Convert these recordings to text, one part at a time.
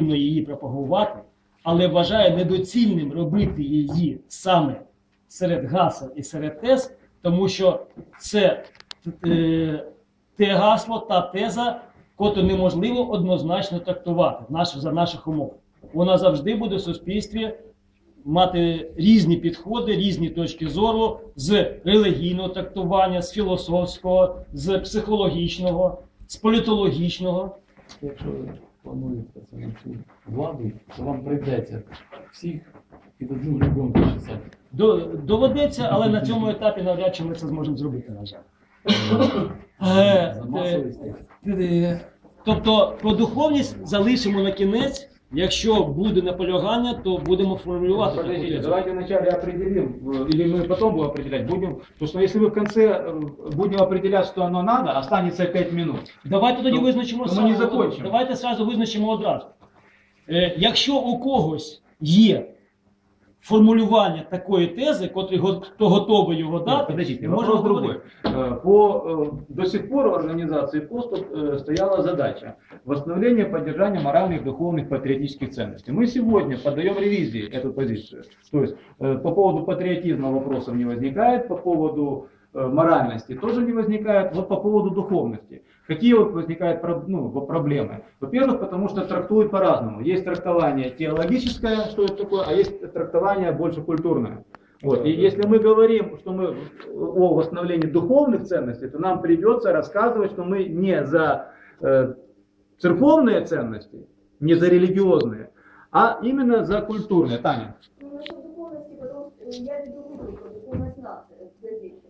потрібно її пропагувати, але вважаю недоцільним робити її саме серед гасел і серед тез, тому що це е, те гасло, та теза, котру неможливо однозначно трактувати наш- за наших умов. Вона завжди буде в суспільстві мати різні підходи, різні точки зору з релігійного трактування, з філософського, з психологічного, з політологічного. Якщо на цю владу, то вам прийдеться всіх джунглі будемо почесати. До- Доведеться, але на цьому етапі навряд чи ми це зможемо зробити, на жаль. Е, е. Е, Тобто про духовність залишимо на кінець. Якщо буде наполягання, то будемо формулювати. таку Подождите, тезу. давайте вначале определим, э, или мы потом будем определять, будем, потому что если мы в конце э, будем определять, что оно надо, останется 5 минут. Давайте тоді То- визначимо то ми не сразу- закончимо. Давайте сразу визначимо одразу. Е, якщо у когось є формулювання такої тези, котрий го- хто готовий його дати, подождите, ми вопрос другой. Э, По, э, до сих пор у организации поступ э, стояла задача восстановления поддержания моральных, духовных, патриотических ценностей. Мы сегодня подаем ревизии эту позицию. То есть э, по поводу патриотизма вопросов не возникает, по поводу моральности тоже не возникает, вот по поводу духовности. Какие вот возникают ну, проблемы? Во-первых, потому что трактуют по-разному. Есть трактование теологическое, что это такое, а есть трактование больше культурное. Вот. И если мы говорим, что мы о восстановлении духовных ценностей, то нам придется рассказывать, что мы не за э, церковные ценности, не за религиозные, а именно за культурные. Таня. Ну, насчет духовности, потому что я веду рубрику «Духовность нации» в газете.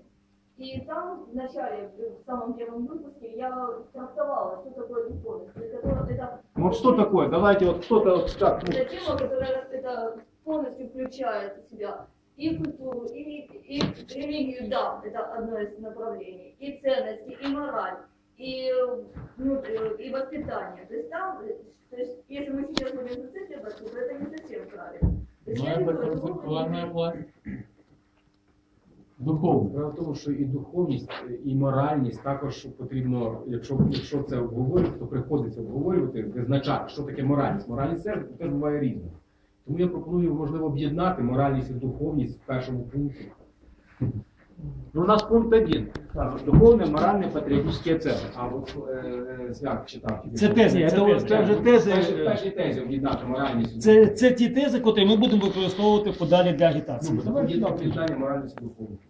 И там в начале, в самом первом выпуске, я трактовала, что такое духовность. Это, это, Вот что такое? Давайте вот кто-то вот как, ну, это тема, которая это полностью включает в себя и культуру, и, и религию, да, это одно из направлений, и ценности, и мораль, и, ну, и воспитание. То есть там, то есть, если мы сейчас будем зацикливаться, то это не совсем правильно. То есть я Ну, это рубрику. власть. Духовно. Справа в тому, що і духовність, і моральність також потрібно, якщо, якщо це обговорювати, то приходиться обговорювати, визначати, що таке моральність. Моральність теж, теж буває різна. Тому я пропоную, можливо, об'єднати моральність і духовність в першому пункті. ну, у нас пункт один. Духовные, моральные, патриотические ценности. А от е, е, свят читав. тільки Це що. тези, Ні, це це тези. це вже тези. Перші, е, перші тези об'єднати моральність. і Це, це ті тези, котрі ми будемо використовувати подалі для агітації. Ну, об'єднати питання моральності і духовності.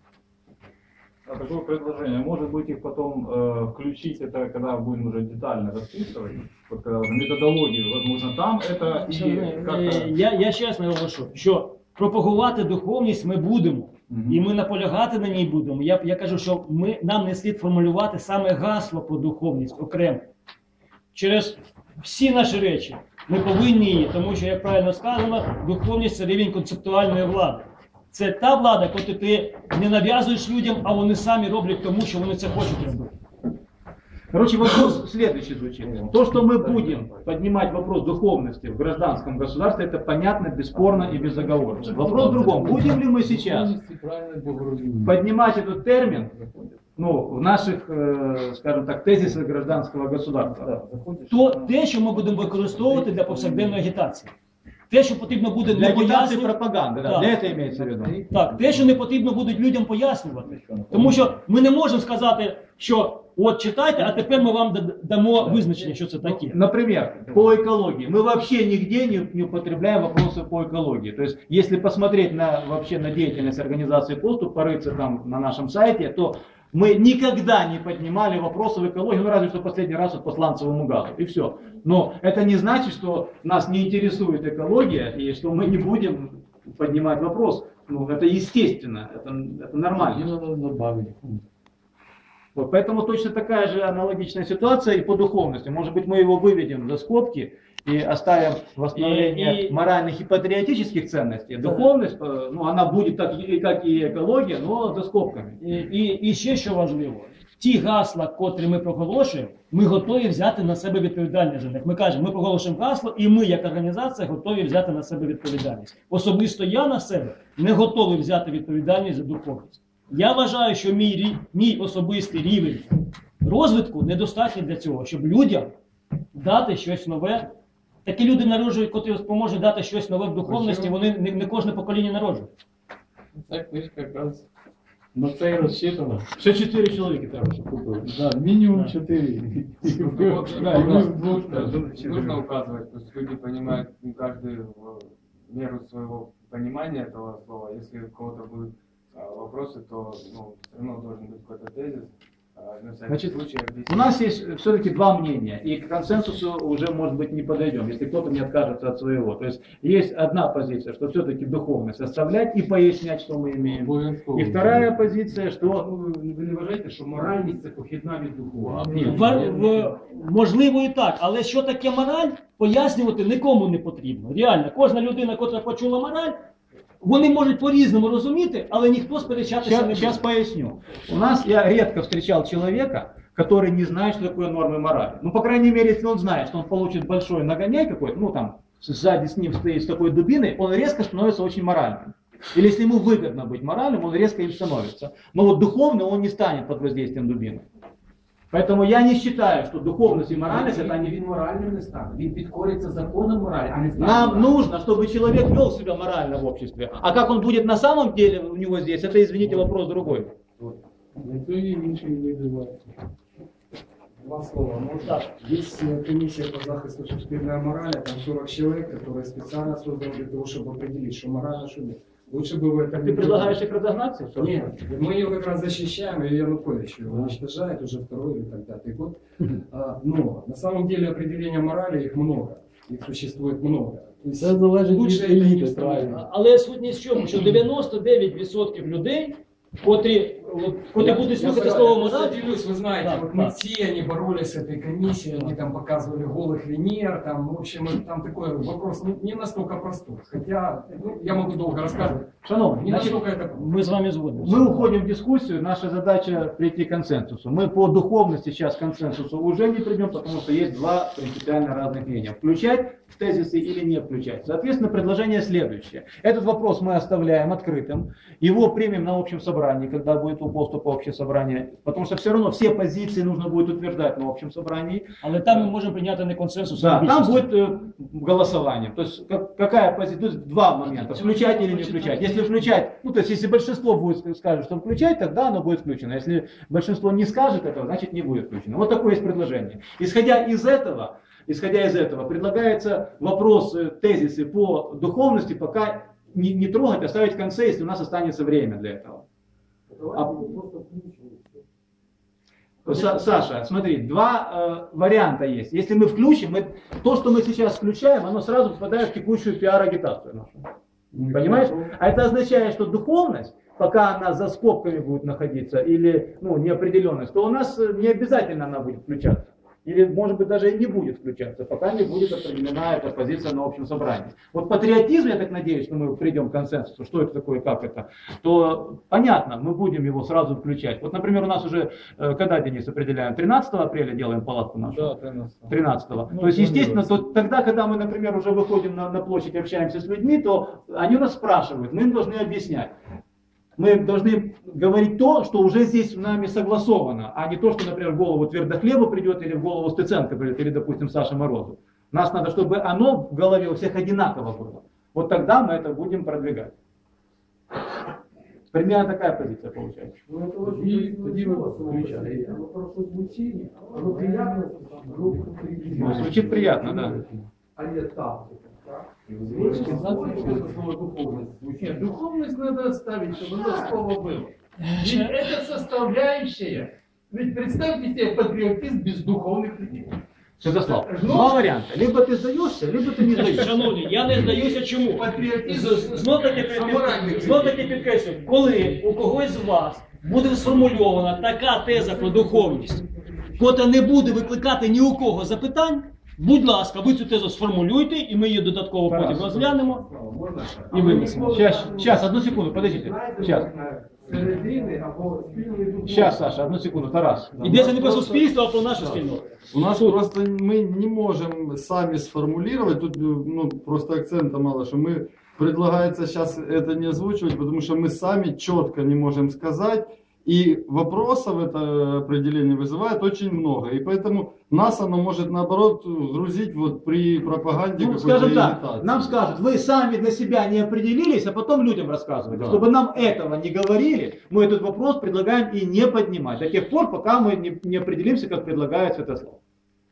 А такое предложение. Может быть, их потом э, включить, это когда будем уже детально расписывать, вот когда уже методологию, возможно, там это и Шановні, как-то... е, Я, я ще раз наголошу, що пропагувати духовність ми будемо. Мгм. І ми наполягати на ній будемо. Я, я кажу, що ми, нам не слід формулювати саме гасло про духовність окремо. Через всі наші речі ми повинні її, тому що, як правильно сказано, духовність це рівень концептуальної влади. Це та влада, яку ти не нав'язуєш людям, а вони самі роблять тому, що вони це хочуть робити. Короче, вопрос следующий звучит. То, что мы будем поднимать вопрос духовности в гражданском государстве, это понятно, бесспорно и безоговорочно. Вопрос в другом. Будем ли мы сейчас Духовність і правильне богорозуміння. поднимать этот термин ну, в наших, э, скажем так, тезисах гражданского государства? То те, що ми будемо використовувати для повсякденної агітації. Те, що потрібно буде Для не агитации и пояснювати. пропаганды, да, Так. для этого имеется в виду. Так, те, що не потрібно буде людям пояснювати. Тому що ми не можемо сказати, що от читайте, а тепер ми вам дамо визначення, що це таке. Например, по экологии. Мы вообще нигде не, не употребляем вопросы по экологии. То есть, если посмотреть на, вообще на деятельность организации «Поступ», порыться там на нашем сайте, то мы никогда не поднимали вопросы в экологии, ну разве что последний раз вот по сланцевому газу, и все. Но это не значит, что нас не интересует экология, и что мы не будем поднимать вопрос. Ну, это естественно, это, это нормально. Добавити. Вот, поэтому точно такая же аналогичная ситуация и по духовности. Может быть, мы его выведем за скобки и оставим восстановление И- и- моральных и патриотических ценностей. Духовность, э, ну, она будет так и, как и экология, но за скобками. І, і, і ще що важливо, ті гасла, котрі ми проголошуємо, ми готові взяти на себе відповідальність за них. Ми кажемо, ми проголошуємо гасло, і ми, як організація, готові взяти на себе відповідальність. Особисто я на себе не готовий взяти відповідальність за духовність. Я вважаю, що мій, рі- мій особистий рівень розвитку недостатній для цього, щоб людям дати щось нове, Такі люди народжують, котрі поможуть дати щось нове в духовності, вони не, не кожне покоління народжує. Ця книжка якраз на це і розчитана. Ще чотири чоловіки треба, щоб купили. Да, мінімум чотири. Вот, Да, і вопрос плюс двох, да. нужно указывать, пусть люди понимают, ну, каждый в меру своего понимания этого слова. Если у кого-то будут а, вопросы, то ну, все равно должен быть какой-то тезис. а, На всякий Значит, случай объяснить. У нас есть все-таки два мнения, и к консенсусу уже, может быть, не подойдем, если кто-то не откажется от своего. То есть есть одна позиция, что все-таки духовность оставлять и пояснять, что мы имеем. Обов'язково. И вторая позиция, что Ну, Ви не вважаєте, що моральність це похідна від духовності? Ні. В, в, можливо і так, але що таке мораль, пояснювати нікому не потрібно. Реально, кожна людина, яка почула мораль, вони можуть по-різному розуміти, але ніхто сперечатися не Сейчас, буде. поясню. У нас я редко встречал человека, который не знает, что такое нормы морали. Ну, по крайней мере, если он знает, что он получит большой нагоняй какой-то, ну, там, сзади с ним стоит с такой дубиной, он резко становится очень моральным. Или если ему выгодно быть моральным, он резко им становится. Но вот духовно он не станет под воздействием дубины. Поэтому я не считаю, что духовность и моральность это Він, не він моральним не стане. Він підкориться законам моралі, а не стане. Нам моральним. нужно, чтобы человек вел себя морально в обществе. А как он будет на самом деле у него здесь, это, извините, вопрос другой. Ну, то і інші види варто. Два слова. Можно? Есть э, комиссия по захисту суспільної морали, там 40 человек, которые специально созданы для того, чтобы определить, что морально, что нет. Лучше бы вы это Так не ты предлагаешь их разогнаться? что ли? Нет, мы ее как раз защищаем, и Янукович ее уничтожает уже второй или так пятый год. А, Но на самом деле определения морали их много, их существует много. То есть Це залежить лучше від это не еліти, вставлять. правильно. Але сутність в чому? Що 99% людей, котрі, от, котрі Я- будуть я слово я делюсь, вы знаете, Да, вот да. мы все, они боролись с этой комиссией, они там показывали голых Венер, там, в общем, это там такой вопрос не, не настолько простой. Хотя, ну, я могу долго рассказывать, Шановні, не значит, настолько это ми з вами згодимося. мы уходим в дискуссию, наша задача прийти к консенсусу. Мы по духовности сейчас к консенсусу уже не придем, потому что есть два принципиально разных мнения. Включать в тезисы или не включать. Соответственно, предложение следующее. Этот вопрос мы оставляем открытым. Его примем на общем собрании, когда будет у поступа общее собрание. Потому что все равно все позиции нужно будет утверждать на общем собрании. Але там ми можемо прийняти не консенсус, а Да, там будет э, голосование. То есть как- какая позиция? То есть два момента. Включать или не включать. Если включать, ну то есть если большинство будет скажет, что включать, тогда оно будет включено. Если большинство не скажет этого, значит не будет включено. Вот такое есть предложение. Исходя из этого, исходя из этого, предлагается вопрос, э, тезисы по духовности пока не, не трогать, оставить в конце, если у нас останется время для этого. А- Са- Саша, смотри, два э, варианта есть. Если мы включим, мы, то, что мы сейчас включаем, оно сразу попадает в текущую пиар-агитацию нашу. Понимаешь? А это означает, что духовность, пока она за скобками будет находиться, или ну, неопределенность, то у нас э, не обязательно она будет включаться. Или, может быть, даже и не будет включаться, пока не будет определена эта позиция на общем собрании. Вот патриотизм, я так надеюсь, что мы придем к консенсусу, что это такое, как это, то понятно, мы будем его сразу включать. Вот, например, у нас уже, э, когда, Денис, определяем, 13 апреля делаем палатку нашу? Да, 13. 13 То есть, естественно, то, тогда, когда мы, например, уже выходим на, на площадь, общаемся с людьми, то они нас спрашивают, мы им должны объяснять Мы должны говорить то, что уже здесь с нами согласовано, а не то, что, например, в голову Твердохлебу придет или в голову Стыценко придет, или, допустим, Саше Морозу. Нас надо, чтобы оно в голове у всех одинаково было. Вот тогда мы это будем продвигать. Примерно такая позиция получается. Ну, это очень Тоді, красиво тоді ви сделано, само по себе. включаєте. Вопрос о звучании, оно приятно, группу Ну, звучит приятно, да. А не так. Нет, духовность надо оставить, чтобы это слово было. Ведь это составляющая. Ведь представьте себе патриотизм без духовных людей. Святослав, два варианта. Либо ты сдаешься, либо ты не сдаешься. Шановні, я не здаюся чому. Патріотизм Знов таки, знов таки підкреслюю, коли у когось з вас буде сформульована така теза про духовність, котра не буде викликати ні у кого запитань, будь ласка, ви цю тезу сформулюйте, і ми її додатково потім розглянемо і винесемо. Сейчас, сейчас, одну секунду, подождите. Сейчас. Середини або спільний дух. Сейчас, Саша, одну секунду, Тарас. Йдеться не про суспільство, а про нашу спільноту. У нас просто мы не можем сами сформулировать, тут ну, просто акцента мало, что мы предлагается сейчас это не озвучивать, потому что мы сами четко не можем сказать, И вопросов это определение вызывает очень много. И поэтому нас оно может наоборот грузить вот при пропаганде Ну, скажем так, имитации. нам скажут, вы сами для себя не определились, а потом людям рассказываете. Да. Чтобы нам этого не говорили, мы этот вопрос предлагаем и не поднимать. До тех пор, пока мы не, не определимся, как предлагает Святослав.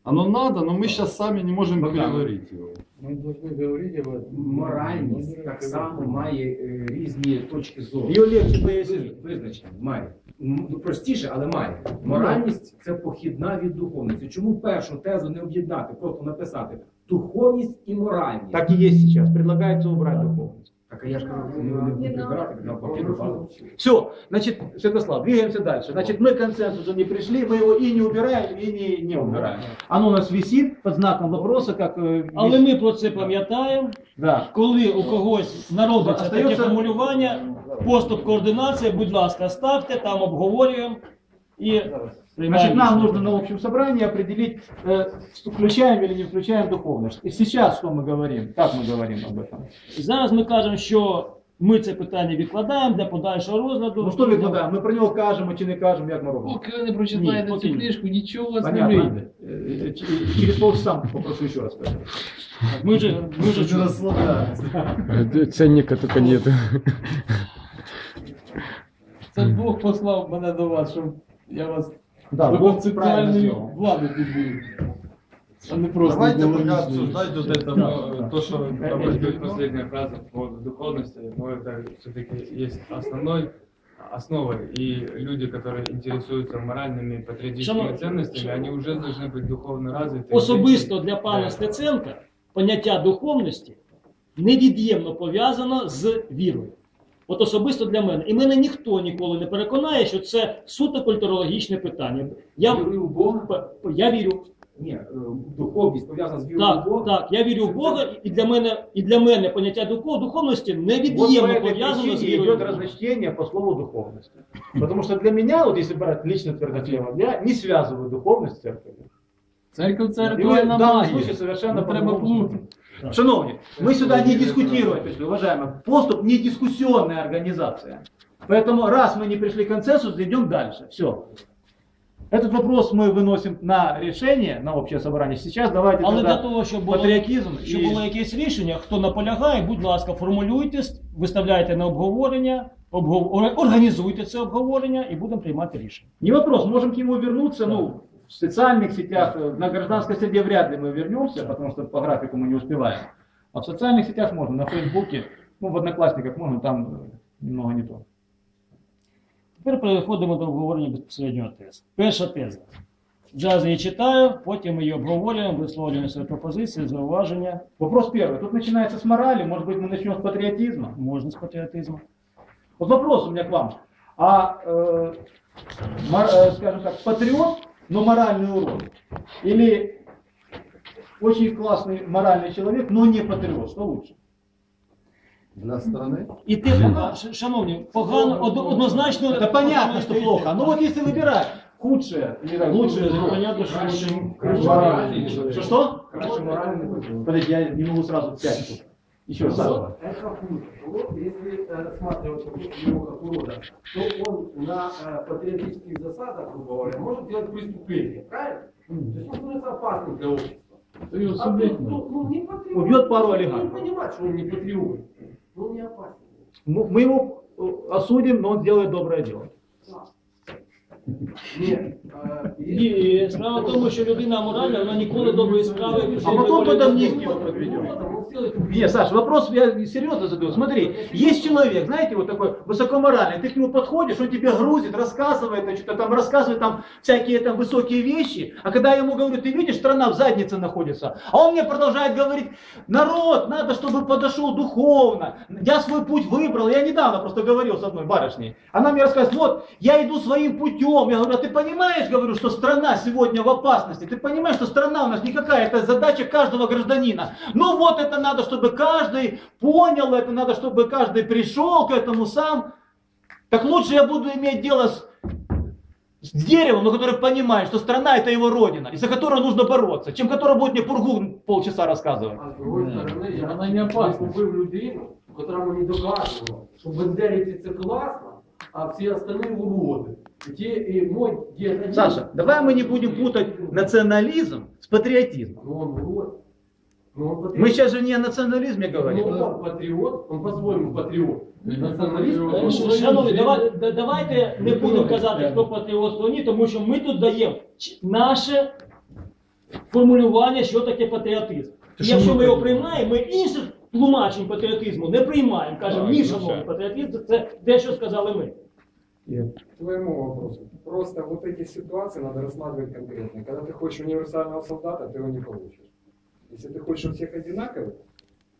Оно надо, но мы сейчас сами не можем Богдан. переварить его. Мы должны говорить об этом. Моральність так само має е, різні точки зору. Її легше пояснити. Виз- Визначення має. М, ну, Простіше, але має. Моральність це похідна від духовності. Чому першу тезу не об'єднати, просто написати духовність і моральність? Так и есть сейчас. Предлагается убрать духовность. Так, а я ж кажу, не, не буду прибирати, навпаки, добавити. Все, значит, Святослав, двигаемся дальше. Значит, мы к консенсусу не пришли, мы его и не убираем, и не, не убираем. Оно у нас висит под знаком вопроса, как... э, Але вис- ми про це пам'ятаємо. Да. Коли у когось народиться таке Остається- формулювання, поступ координація, будь ласка, ставте, там обговорюємо і приймаємо. Значит, нам рішення. нужно на общем собрании определить, э, включаем или не включаем духовность. И сейчас что мы говорим? Как мы говорим об этом? Зараз ми кажемо, що ми це питання відкладаємо для подальшого розгляду. Ну что відкладаємо? Ми про нього кажемо чи не кажемо, як ми робимо? Поки ви не прочитаєте Ні, цю поки ні. книжку, нічого у вас не Понятно. вийде. Э, ч- Через полчаса попрошу еще раз. сказать. Ми вже, ми вже Уже чули. расслабляемся. Ценника только нету. Це Бог послав мене до вас, щоб я вас Да, до Бог концептуальної правильно сделал. влади підвів. А не просто Давайте пока ідеологічної. обсуждать вот это, Да, э, то, что Может быть, определено. последняя фраза по поводу духовности, но это все-таки есть основной основой, и люди, которые интересуются моральными и патриотическими Шановні, ценностями, они уже должны быть духовно развиты. Особисто для пана Да. Стеценка поняття духовності невід'ємно пов'язано з вірою. От особисто для мене. І мене ніхто ніколи не переконає, що це суто культурологічне питання. Я, Вірую в Бога? П- я вірю. Ні, е, духовність пов'язана з вірою в Так, Бога. так, я вірю в Бога, і для мене, і для мене поняття духов, духовності Вот по невід'ємно этой пов'язано з причине вірою. в идет Бога. разночтение по слову духовности. Потому что для меня, вот если брать лично твердоклево, я не связываю духовность с церковью. Церковь це И мы ритуальна в данном магія. случае совершенно Не треба по-другому плутати. смотрим. Шановні, мы сюда не дискутировать пришли, уважаемые. Поступ не дискуссионная организация. Поэтому раз мы не пришли к консенсусу, идем дальше. Все. Этот вопрос мы выносим на решение, на общее собрание. Сейчас давайте Але тогда для того, щоб було, патріотизм щоб і- було якесь рішення, хто наполягає, будь ласка, формулюйте, виставляйте на обговорення, обгов- ор- організуйте це обговорення і будемо приймати рішення. Не вопрос, можем к нему вернуться, ну, в социальных сетях, э, на гражданской среде вряд ли мы вернемся, потому что по графику мы не успеваем. А в социальных сетях можно, на Фейсбуке, ну, в Одноклассниках можно, там э, немного не то. Тепер переходимо до обговорення безпосереднього тез. Перша теза. Зараз я її читаю, потім ми її обговорюємо, висловлюємо свої пропозиції, зауваження, Вопрос первый. Тут начинается с морали, может быть, мы начнем с патриотизма. можна з патріотизму. Вот вопрос у меня к вам. А, э, мор- э, скажем так, патриот, но моральный урод? Или очень классный моральный человек, но не патриот? Что лучше? Для страны. І ти, а, ш- шановні, погано, од- однозначно... Это понятно, что плохо. Ну вот если выбирать худшее, или так, лучшее зло. Понятно, що лучше Моральный Что, человек. что? Краще моральний патріот. Подожди, я не могу сразу пять. Еще раз. Это хуже. Вот если э, рассматривать его как урода, то он на э, патриотических засадах, грубо говоря, может делать преступление, правильно? То есть он становится опасным для общества. А ну, ну, не патриот. Убьет пару Он олигархов. Не понимает, что он не патриот. Ну, он не опасен. Мы его э, осудим, но он сделает доброе дело. Нет. э, І справа в тому, що людина моральна, вона ніколи доброї справи в житті А не потом буде под робити. амнистию его проведем. он сделает Не, Саш, вопрос я серьезно задаю. Смотри, есть человек, знаете, вот такой высокоморальный, ты к нему подходишь, он тебе грузит, рассказывает, что-то там рассказывает там всякие там высокие вещи, а когда я ему говорю, ты видишь, страна в заднице находится, а он мне продолжает говорить, народ, надо, чтобы подошел духовно, я свой путь выбрал, я недавно просто говорил с одной барышней, она мне рассказывает, вот, я иду своим путем, я говорю, а ты понимаешь, говорю, что страна сегодня в опасности, ты понимаешь, что страна у нас никакая, это задача каждого гражданина, ну вот это надо, чтобы каждый понял, это надо, чтобы каждый пришел к этому сам, так лучше я буду иметь дело с, с деревом, но который понимает, что страна это его родина, и за которую нужно бороться, чем который будет мне пургу полчаса рассказывать. А з другої сторони, я Вона не опасна. купив людину, котрому не доказував, що бандерівці це класно, а все остальные уроды. Саша, давай мы не будем путать национализм с патриотизмом. Ну он урод. Ну, он патриот. Мы сейчас же не о национализме Ну, говорим. он патриот, он по-своему патриот. Националист, Е, ш- Шановні, давай- да- давайте не будемо казати, хто патріот, хто ні, тому що ми тут даємо ч- наше формулювання, що таке патріотизм. І якщо ми його приймаємо, ми інших тлумачень патріотизму не приймаємо. Кажемо, ні, шановний патріотизм, це те, що сказали ми. К твоему вопросу. Просто вот эти ситуации надо рассматривать конкретно. Когда ты хочешь универсального солдата, ты его не получишь. Если ты хочешь у всех одинаковых,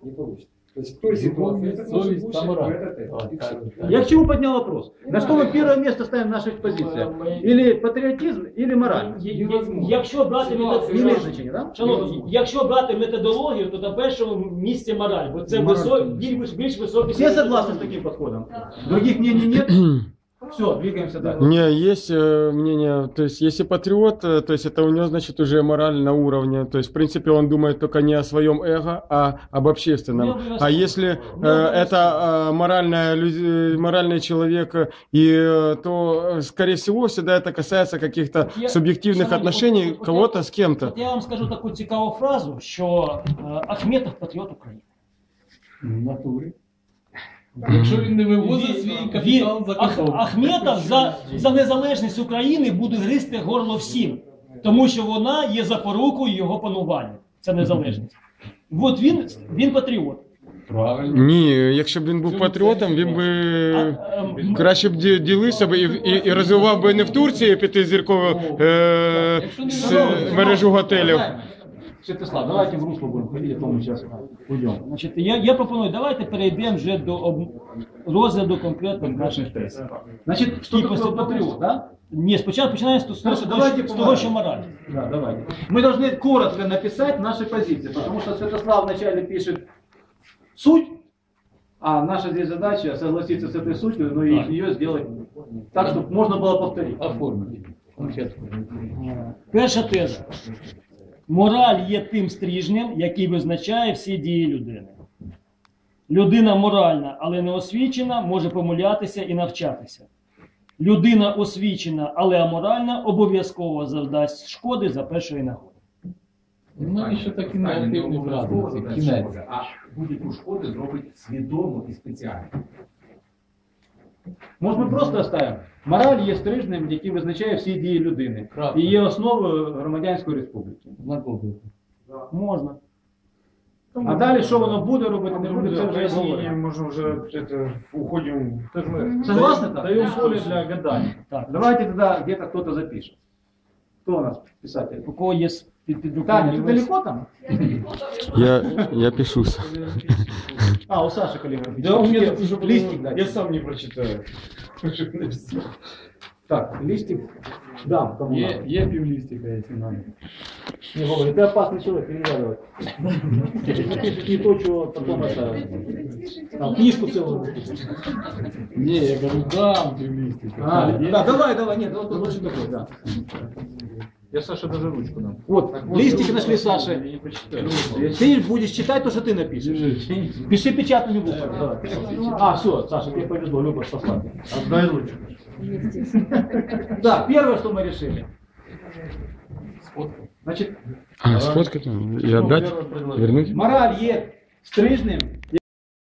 не получится. То есть в той ситуации это может совесть, лучше, там в рад. этот, и всё. Я к чему поднял вопрос? На что мы первое место ставим в наших позициях? Или патриотизм, или мораль? Є- є- Якщо брати Не метод- имеет значения, да? Шановні, якщо брати методологію, то на першому місці мораль, бо це висо... більш, більш високий. Все согласны с таким подходом? Других мнений нет? Все, двигаемся дальше. Не, есть э, мнение, то есть если патриот, э, то есть это у него значит уже мораль на уровне, то есть в принципе он думает только не о своем эго, а об общественном. А если э, это э, моральная, лю- э, моральный человек, э, и э, то э, скорее всего всегда это касается каких-то Я- субъективных шановні, отношений от- от- кого-то с кем-то. От я вам скажу таку цікаву фразу, що е, Ахметов патріот України. В натурі. Якщо він не вивозить свій капітал за Ах- кордон. Ахметов за, за незалежність України буде гризти горло всім, тому що вона є запорукою його панування. Це незалежність. От він, він патріот. Правильно. Ні, якщо б він був патріотом, він би краще б ді- ділився б і, і, і розвивав би не в Турції п'ятизіркову е, с- мережу готелів. Святослав, давайте в русло будем ходить, а то мы сейчас уйдем. Значить, я, я пропоную, давайте перейдемо вже до об- розгляду конкретних наших тез. Значит, что І такое після того- патриот, да? Ні, спочатку починаємо з, того- з, Хорошо, того, давайте з по того, моралі. що мораль. Да, давайте. Мы должны коротко написать наши позиции, потому что Святослав вначале пишет суть, а наша здесь задача согласиться с этой сутью, но и ее сделать так, чтобы можно было повторить. Оформити. Перша теза. Мораль є тим стрижнем, який визначає всі дії людини. Людина моральна, але не освічена, може помилятися і навчатися. Людина освічена, але аморальна, обов'язково завдасть шкоди за першої нагоди. Ну і ще такі негативні фрази. А будь-яку шкоду зробить свідомо і спеціально. Може, ми просто оставимо. Мораль є стрижнем, який визначає всі дії людини. Крапка. І є основою громадянської республіки. Можна. А далі, що воно буде робити, не буде, це вже я говорю. Мы уже уже это, уходим. Согласны так? Даем поле для гадания. Так. Давайте тогда где-то кто-то запишет. Кто у нас писатель? У кого є під, під рукою Таня, ты девайс? далеко там? Я, я пишусь. А, у Саши коллега. Да, у меня Листик, уже листик дайте. Я сам не прочитаю. Так, листик дам кому Є, надо. є півлістика, якщо надо. Не, Володя, ты опасный человек, переглядывай. Ты пишешь не то, чего потом это... Там, книжку целую напишешь. Ні, я кажу, дам півлістика. А, да, давай, давай, нет, вот лучше такой, да. Я Саше даже ручку дам. Вот, листики нашли Саши. Ты будешь читать то, что ты напишешь. Пиши печатными буквами. Давай. А, все, Саша, тебе повезло, Люба, послать. Отдай ручку. Так, первое, что мы решили. Значит, А, сфоткать? И отдать? Вернуть? мораль є стрижним